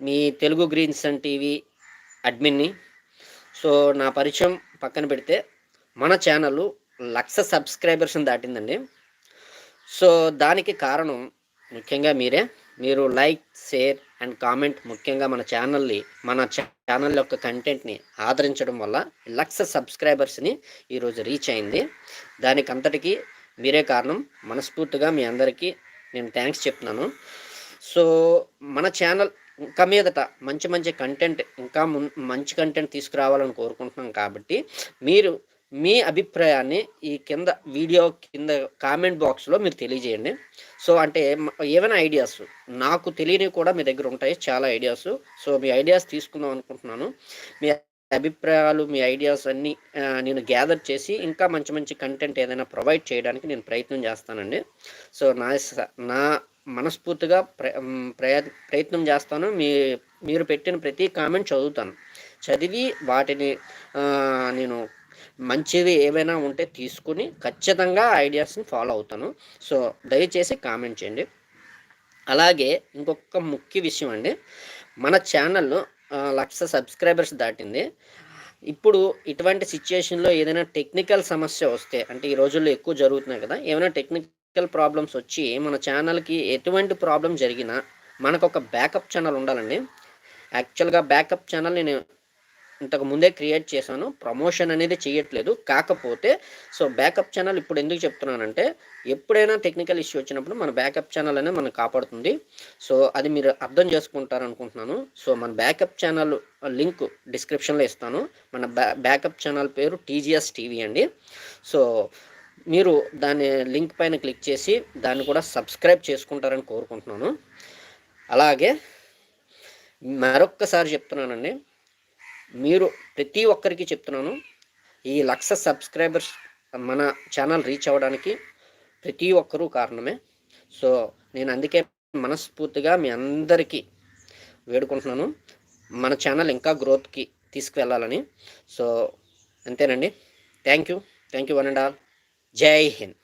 మీ Telugu green sun TV అడ్మిన్ని. So నా పరిచయం పక్కన పెడితే మన ఛానల్ లక్ష సబ్స్క్రైబర్స్ని దాటిందండి. సో దానికి కారణం ముఖ్యంగా మీరే. మీరు లైక్ షేర్ అండ్ కామెంట్ ముఖ్యంగా మన ఛానల్ని మన ఛానల్ యొక్క కంటెంట్ని ఆదరించడం వల్ల లక్ష సబ్స్క్రైబర్స్ని ఈరోజు రీచ్ అయింది. దానికి అంతటికీ మీరే కారణం. మనస్ఫూర్తిగా మీ అందరికీ నేను థ్యాంక్స్ చెప్తున్నాను. సో మన ఛానల్ ఇంకా మీదట మంచి మంచి కంటెంట్ ఇంకా మంచి కంటెంట్ తీసుకురావాలని కోరుకుంటున్నాం కాబట్టి మీరు మీ అభిప్రాయాన్ని ఈ కింద వీడియో కింద కామెంట్ బాక్స్లో మీరు తెలియజేయండి. సో అంటే ఏమైనా ఐడియాస్ నాకు తెలియనివి కూడా మీ దగ్గర ఉంటాయి చాలా ఐడియాస్ సో మీ ఐడియాస్ తీసుకుందాం అనుకుంటున్నాను. మీ అభిప్రాయాలు మీ ఐడియాస్ అన్నీ నేను గ్యాదర్ చేసి ఇంకా మంచి మంచి కంటెంట్ ఏదైనా ప్రొవైడ్ చేయడానికి నేను ప్రయత్నం చేస్తానండి. సో నా నా మనస్ఫూర్తిగా ప్రయ ప్రయత్నం చేస్తాను. మీ మీరు పెట్టిన ప్రతి కామెంట్ చదువుతాను. చదివి వాటిని నేను మంచివి ఏవైనా ఉంటే తీసుకుని ఖచ్చితంగా ఐడియాస్ని ఫాలో అవుతాను. సో దయచేసి కామెంట్ చేయండి. అలాగే ఇంకొక ముఖ్య విషయం అండి. మన ఛానల్లో లక్ష సబ్స్క్రైబర్స్ దాటింది. ఇప్పుడు ఇటువంటి సిచ్యుయేషన్లో ఏదైనా టెక్నికల్ సమస్య వస్తే అంటే ఈ రోజుల్లో ఎక్కువ జరుగుతున్నాయి కదా ఏమైనా టెక్నిక్ టెక్నికల్ ప్రాబ్లమ్స్ వచ్చి మన ఛానల్కి ఎటువంటి ప్రాబ్లం జరిగినా మనకు ఒక బ్యాకప్ ఛానల్ ఉండాలండి. యాక్చువల్గా బ్యాకప్ ఛానల్ నేను ఇంతకు ముందే క్రియేట్ చేశాను. ప్రమోషన్ అనేది చేయట్లేదు. కాకపోతే సో బ్యాకప్ ఛానల్ ఇప్పుడు ఎందుకు చెప్తున్నానంటే ఎప్పుడైనా టెక్నికల్ ఇష్యూ వచ్చినప్పుడు మన బ్యాకప్ ఛానల్ అనేది మనకు కాపాడుతుంది. సో అది మీరు అర్థం చేసుకుంటారు అనుకుంటున్నాను సో మన బ్యాకప్ ఛానల్ లింక్ డిస్క్రిప్షన్లో ఇస్తాను. మన బ్యా బ్యాకప్ ఛానల్ పేరు టీజీఎస్ టీవీ అండి. సో మీరు దాని లింక్ పైన క్లిక్ చేసి దాన్ని కూడా సబ్స్క్రైబ్ చేసుకుంటారని కోరుకుంటున్నాను. అలాగే మరొక్కసారి చెప్తున్నానండి. మీరు ప్రతి ఒక్కరికి చెప్తున్నాను ఈ లక్ష సబ్స్క్రైబర్స్ మన ఛానల్ రీచ్ అవ్వడానికి ప్రతి ఒక్కరూ కారణమే. సో నేను అందుకే మనస్ఫూర్తిగా మీ అందరికీ వేడుకుంటున్నాను. మన ఛానల్ ఇంకా గ్రోత్కి తీసుకువెళ్ళాలని. సో అంతేనండి. Thank you. Thank you one and all. జై హింద్.